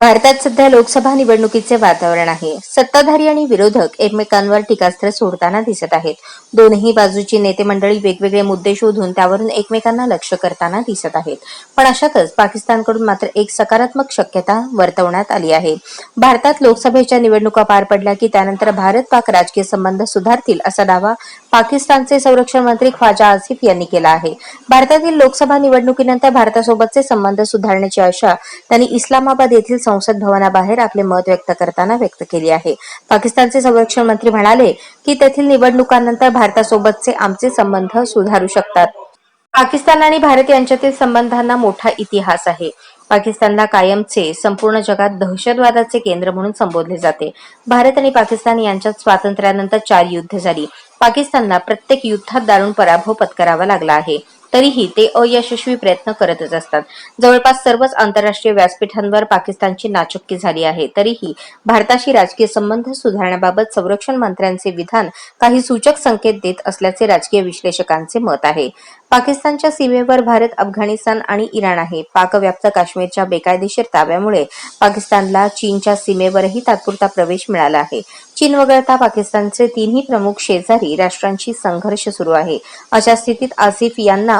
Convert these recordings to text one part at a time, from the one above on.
भारतात सध्या लोकसभा निवडणुकीचे वातावरण आहे. सत्ताधारी आणि विरोधक एकमेकांवर टीकास्त्र सोडताना दिसत आहेत. दोनही बाजूची नेते मंडळी वेगवेगळे मुद्दे शोधून त्यावरून एकमेकांना लक्ष करताना दिसत आहेत. पण अशातच पाकिस्तानकडून मात्र एक सकारात्मक शक्यता वर्तवण्यात आली आहे. भारतात लोकसभेच्या निवडणुका पार पडल्या की त्यानंतर भारत पाक राजकीय संबंध सुधारतील असा दावा पाकिस्तानचे संरक्षण मंत्री ख्वाजा आसिफ यांनी केला आहे. भारतातील लोकसभा निवडणुकीनंतर भारतासोबतचे संबंध सुधारण्याची आशा त्यांनी इस्लामाबाद येथील संसद भवनाबाहेर आपले मत व्यक्त करताना व्यक्त केली आहे. पाकिस्तानचे संरक्षण मंत्री म्हणाले की तेथील निवडणुकांनंतर भारतासोबतचे आमचे संबंध सुधारू शकतात. पाकिस्तान आणि भारत यांच्यातील संबंधांना मोठा इतिहास आहे. पाकिस्तानला कायमचे संपूर्ण जगात दहशतवादाचे केंद्र म्हणून संबोधले जाते. भारत आणि पाकिस्तान यांच्यात स्वातंत्र्यानंतर चार युद्ध झाली. पाकिस्तानला प्रत्येक युद्धात दारुण पराभव पत्करावा लागला आहे. तरीही ते अयशस्वी प्रयत्न करतच असतात. जवळपास सर्वच आंतरराष्ट्रीय व्यासपीठांवर पाकिस्तानची नाचक्की झाली आहे. तरीही भारताशी राजकीय संबंध सुधारण्याबाबत संरक्षण मंत्र्यांचे विधान काही सूचक संकेत देत असल्याचे राजकीय विश्लेषकांचे मत आहे. पाकिस्तानच्या सीमेवर भारत अफगाणिस्तान आणि इराण आहे. पाकव्याप्त काश्मीरच्या बेकायदेशीर ताब्यामुळे पाकिस्तानला चीनच्या सीमेवरही तात्पुरता प्रवेश मिळाला आहे. चीन वगळता पाकिस्तानचे तिन्ही प्रमुख शेजारी राष्ट्रांशी संघर्ष सुरू आहे. अशा स्थितीत आसिफ यांना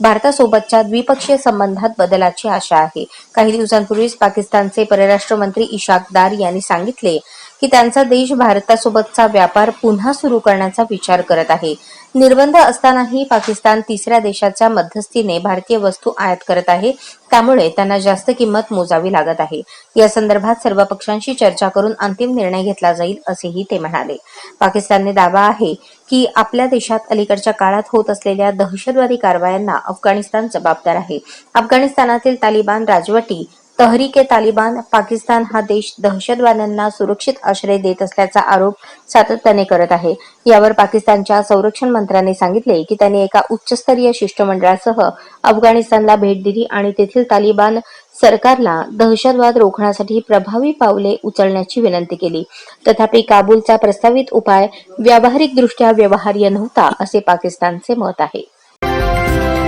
भारतासोबतच्या द्विपक्षीय संबंधात बदलाची आशा आहे. काही दिवसांपूर्वीच पाकिस्तानचे परराष्ट्र मंत्री इशाक दार यांनी सांगितले की त्यांचा देश भारतासोबतचा व्यापार पुन्हा सुरू करण्याचा विचार करत आहे. निर्बंध असतानाही पाकिस्तान तिसऱ्या देशाच्या मध्यस्थीने भारतीय वस्तू आयात करत आहे. त्यामुळे त्यांना जास्त किंमत मोजावी लागत आहे. या संदर्भात सर्व पक्षांशी चर्चा करून अंतिम निर्णय घेतला जाईल असेही ते म्हणाले. पाकिस्तानने दावा आहे की आपल्या देशात अलीकडच्या काळात होत असलेल्या दहशतवादी कारवायांना अफगाणिस्तान जबाबदार आहे. अफगाणिस्तानातील तालिबान राजवटी तहरीके तालिबान पाकिस्तान हा देश दहशतवाद्यांना सुरक्षित आश्रय देत असल्याचा आरोप सातत्याने करत आहे. यावर पाकिस्तानच्या संरक्षण मंत्र्यांनी सांगितले की त्यांनी एका उच्चस्तरीय शिष्टमंडळासह अफगाणिस्तानला भेट दिली आणि तेथील तालिबान सरकारला दहशतवाद रोखण्यासाठी प्रभावी पावले उचलण्याची विनंती केली. तथापि काबूलचा प्रस्तावित उपाय व्यावहारिकदृष्ट्या व्यवहार्य नव्हता असे पाकिस्तानचे मत आहे.